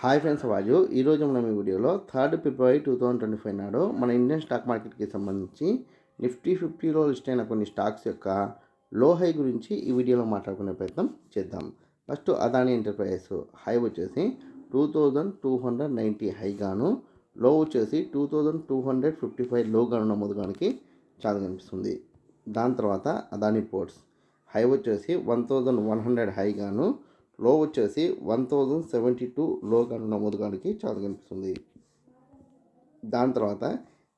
Hi friends vase ఈరోజు మనం ఈ వీడియోలో third February two thousand twenty five నాడు మన ఇండియన్ స్టాక్ మార్కెట్కి సంబంధించి నిఫ్టీ ఫిఫ్టీలో లిస్ట్ అయిన కొన్ని స్టాక్స్ యొక్క లో హై గురించి ఈ వీడియోలో మాట్లాడుకునే ప్రయత్నం చేద్దాం. First Adani Enterprises. హై వచ్చేసి two thousand two hundred ninety హైగాను లో వచ్చేసి two thousand two hundred fifty five లోగాను నమోదుగానికి చాలా కనిపిస్తుంది. దాని తర్వాత అదాని పోర్ట్స్. హై వచ్చేసి వన్ థౌజండ్ వన్ హండ్రెడ్ హైగాను లో వచ్చేసి వన్ థౌజండ్ సెవెంటీ టూ లోగా నమోదుగానికి చాలా కనిపిస్తుంది. దాని తర్వాత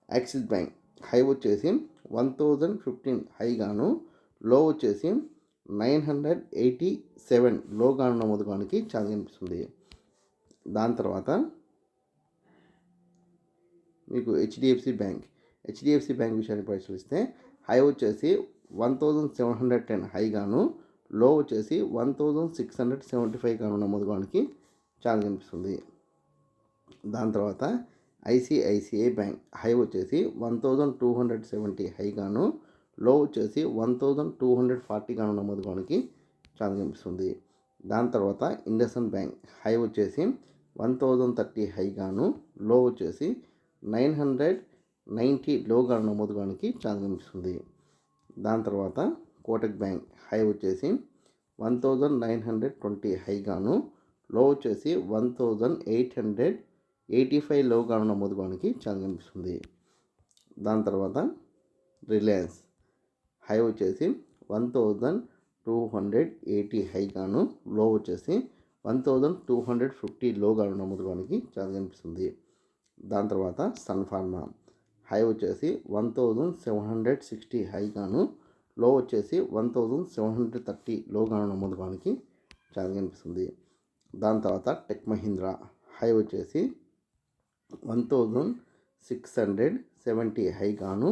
యాక్సిస్ బ్యాంక్ హై వచ్చేసి వన్ థౌజండ్ ఫిఫ్టీన్ హైగాను లో వచ్చేసి నైన్ హండ్రెడ్ ఎయిటీ సెవెన్ లోగాను నమోదుగానికి చాలా కనిపిస్తుంది. దాని తర్వాత మీకు హెచ్డిఎఫ్సి బ్యాంక్ హెచ్డిఎఫ్సి బ్యాంక్ విషయాన్ని పరిశీలిస్తే హై వచ్చేసి one thousand seven hundred ten హైగాను లో వచ్చేసి one thousand six hundred seventy five గాను నమోదుగానికి ఛాన్స్ కనిపిస్తుంది. దాని తర్వాత ఐసిఐసిఐ బ్యాంక్ హై వచ్చేసి one thousand two hundred seventy హైగాను లో వచ్చేసి one thousand two hundred forty గాను నమోదుగానికి ఛాన్స్ కనిపిస్తుంది. దాని తర్వాత ఇండస్ఇండ్ బ్యాంక్ హై వచ్చేసి వన్ థౌజండ్ థర్టీ హైగాను లో వచ్చేసి నైన్ హండ్రెడ్ నైంటీ లో లోగా నమోదుగానికి ఛాన్స్ కనిపిస్తుంది. దాని తర్వాత కోటక్ బ్యాంక్ హై వచ్చేసి one thousand nine hundred twenty హైగాను. లో వచ్చేసి one thousand eight hundred eighty five లోగాను నమోదుగానికి ఛాన్స్ కనిపిస్తుంది. దాని తర్వాత రిలయన్స్ హై వచ్చేసి one thousand two hundred eighty హైగాను. లో వచ్చేసి one thousand two hundred fifty లోగాను నమోదుగానికి ఛాన్స్ కనిపిస్తుంది. దాని తర్వాత సన్ ఫార్మా హై వచ్చేసి one thousand seven hundred sixty హైగాను. లో వచ్చేసి one thousand seven hundred thirty లోగాను నమోదుకోవడానికి చాలా కనిపిస్తుంది. దాని తర్వాత టెక్ మహీంద్రా హై వచ్చేసి one thousand six hundred seventy హైగాను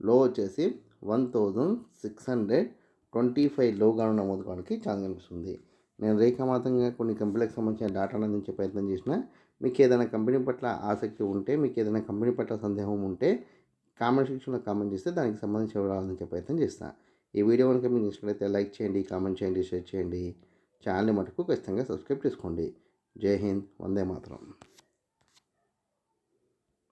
లో వచ్చేసి one thousand six hundred twenty five లోగాను నమోదుకోవడానికి ఛాన్స్ కనిపిస్తుంది. నేను రేఖామాతంగా కొన్ని కంపెనీలకు సంబంధించిన డేటాను అందించే ప్రయత్నం చేసిన మీకు ఏదైనా కంపెనీ పట్ల ఆసక్తి ఉంటే మీకు ఏదైనా కంపెనీ పట్ల సందేహం ఉంటే కామెంట్ సెక్షన్లో కామెంట్ చేస్తే దానికి సంబంధించిన వివరాలను చెప్పే ప్రయత్నం చేస్తాను ఈ వీడియో కనుక మీకు నచ్చినట్లయితే లైక్ చేయండి కామెంట్ చేయండి షేర్ చేయండి. ఛానల్ని మటుకు ఖచ్చితంగా సబ్స్క్రైబ్ చేసుకోండి. జై హింద్ వందే మాత్రం.